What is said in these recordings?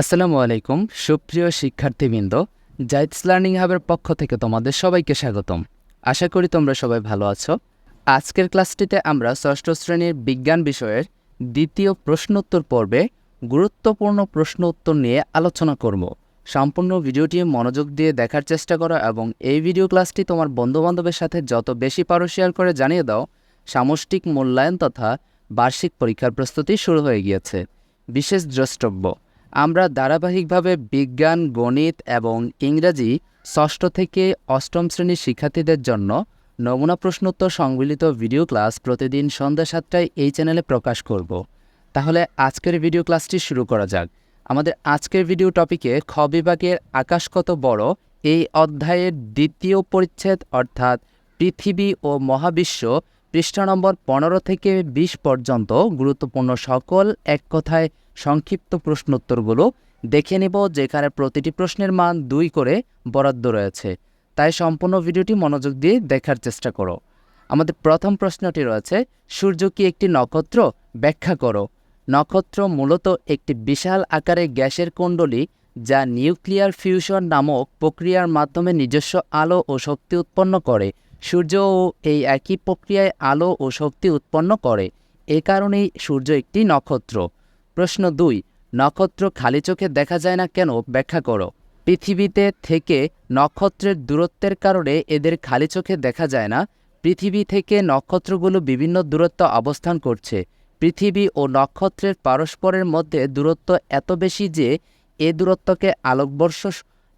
আসসালামু আলাইকুম, সুপ্রিয় শিক্ষার্থীবৃন্দ জাইটস লার্নিং হাবের পক্ষ থেকে তোমাদের সবাইকে স্বাগতম। আশা করি তোমরা সবাই ভালো আছো। আজকের ক্লাসটিতে আমরা ষষ্ঠ শ্রেণির বিজ্ঞান বিষয়ের দ্বিতীয় প্রশ্নোত্তর পর্বে গুরুত্বপূর্ণ প্রশ্ন উত্তর নিয়ে আলোচনা করব। সম্পূর্ণ ভিডিওটি মনোযোগ দিয়ে দেখার চেষ্টা করো এবং এই ভিডিও ক্লাসটি তোমার বন্ধুবান্ধবের সাথে যত বেশি পারো শেয়ার করে জানিয়ে দাও, সামষ্টিক মূল্যায়ন তথা বার্ষিক পরীক্ষার প্রস্তুতি শুরু হয়ে গিয়েছে। বিশেষ দ্রষ্টব্য আমরা ধারাবাহিকভাবে বিজ্ঞান, গণিত এবং ইংরাজি ষষ্ঠ থেকে অষ্টম শ্রেণির শিক্ষার্থীদের জন্য নমুনা প্রশ্নোত্তর সংবলিত ভিডিও ক্লাস প্রতিদিন সন্ধ্যা সাতটায় এই চ্যানেলে প্রকাশ করব। তাহলে আজকের ভিডিও ক্লাসটি শুরু করা যাক। আমাদের আজকের ভিডিও টপিকে খ বিভাগের আকাশ কত বড়? এই অধ্যায়ের দ্বিতীয় পরিচ্ছেদ অর্থাৎ পৃথিবী ও মহাবিশ্ব পৃষ্ঠা নম্বর পনেরো থেকে বিশ পর্যন্ত গুরুত্বপূর্ণ সকল এক কথায় সংক্ষিপ্ত প্রশ্নোত্তরগুলো দেখে নেব, যেখানে প্রতিটি প্রশ্নের মান দুই করে বরাদ্দ রয়েছে। তাই সম্পূর্ণ ভিডিওটি মনোযোগ দিয়ে দেখার চেষ্টা করো। আমাদের প্রথম প্রশ্নটি রয়েছে, সূর্য কি একটি নক্ষত্র? ব্যাখ্যা করো। নক্ষত্র মূলত একটি বিশাল আকারে গ্যাসের কুণ্ডলী যা নিউক্লিয়ার ফিউশন নামক প্রক্রিয়ার মাধ্যমে নিজস্ব আলো ও শক্তি উৎপন্ন করে। সূর্যও এই একই প্রক্রিয়ায় আলো ও শক্তি উৎপন্ন করে। এ কারণেই সূর্য একটি নক্ষত্র। প্রশ্ন দুই, নক্ষত্র খালি চোখে দেখা যায় না কেন ব্যাখ্যা করো। পৃথিবীতে থেকে নক্ষত্রের দূরত্বের কারণে এদের খালি চোখে দেখা যায় না। পৃথিবী থেকে নক্ষত্রগুলো বিভিন্ন দূরত্ব অবস্থান করছে। পৃথিবী ও নক্ষত্রের পারস্পরের মধ্যে দূরত্ব এত বেশি যে এ দূরত্বকে আলোকবর্ষ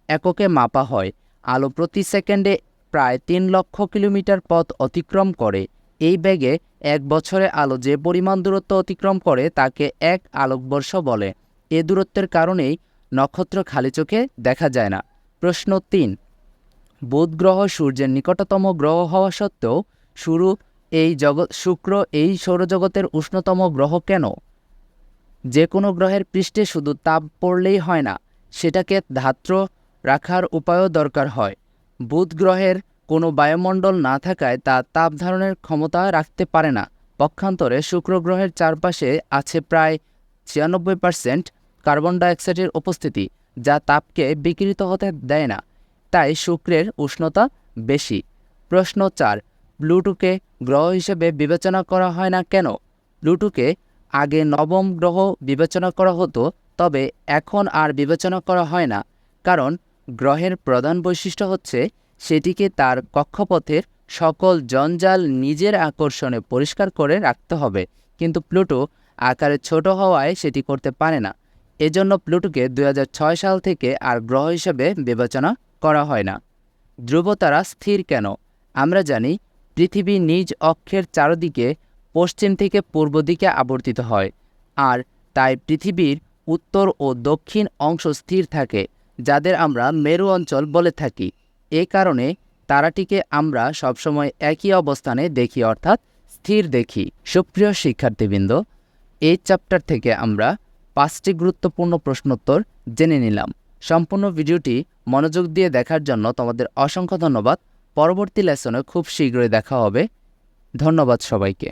এককে মাপা হয়। আলো প্রতি সেকেন্ডে প্রায় তিন লক্ষ কিলোমিটার পথ অতিক্রম করে। এই বেগে এক বছরে আলো যে পরিমাণ দূরত্ব অতিক্রম করে তাকে এক আলোকবর্ষ বলে। এ দূরত্বের কারণেই নক্ষত্র খালি চোখে দেখা যায় না। প্রশ্ন তিন, বুধ গ্রহ সূর্যের নিকটতম গ্রহ হওয়া সত্ত্বেও শুরু এই জগৎ, শুক্র এই সৌরজগতের উষ্ণতম গ্রহ কেন? যে কোনো গ্রহের পৃষ্ঠে শুধু তাপ পড়লেই হয় না, সেটাকে ধাত্র রাখার উপায়ও দরকার হয়। বুধ গ্রহের কোনো বায়ুমণ্ডল না থাকায় তা তাপ ধারণের ক্ষমতা রাখতে পারে না। পক্ষান্তরে শুক্র গ্রহের চারপাশে আছে প্রায় ছিয়ানব্বই পার্সেন্ট কার্বন ডাইঅক্সাইডের উপস্থিতি, যা তাপকে বিকৃত হতে দেয় না। তাই শুক্রের উষ্ণতা বেশি। প্রশ্ন চার প্লুটোকে গ্রহ হিসেবে বিবেচনা করা হয় না কেন? প্লুটোকে আগে নবম গ্রহ বিবেচনা করা হতো, তবে এখন আর বিবেচনা করা হয় না, কারণ গ্রহের প্রধান বৈশিষ্ট্য হচ্ছে সেটিকে তার কক্ষপথের সকল জঞ্জাল নিজের আকর্ষণে পরিষ্কার করে রাখতে হবে। কিন্তু প্লুটো আকারে ছোট হওয়ায় সেটি করতে পারে না। এজন্য প্লুটোকে দু হাজার ছয় সাল থেকে আর গ্রহ হিসেবে বিবেচনা করা হয় না। ধ্রুবতারা স্থির কেন? আমরা জানি, পৃথিবী নিজ অক্ষের চারদিকে পশ্চিম থেকে পূর্ব দিকে আবর্তিত হয়, আর তাই পৃথিবীর উত্তর ও দক্ষিণ অংশ স্থির থাকে, যাদের আমরা মেরু অঞ্চল বলে থাকি। এ কারণে তারাটিকে আমরা সবসময় একই অবস্থানে দেখি, অর্থাৎ স্থির দেখি। সুপ্রিয় শিক্ষার্থীবৃন্দ, এই চ্যাপ্টার থেকে আমরা পাঁচটি গুরুত্বপূর্ণ প্রশ্নোত্তর জেনে নিলাম। সম্পূর্ণ ভিডিওটি মনোযোগ দিয়ে দেখার জন্য তোমাদের অসংখ্য ধন্যবাদ। পরবর্তী লেসনে খুব শীঘ্রই দেখা হবে। ধন্যবাদ সবাইকে।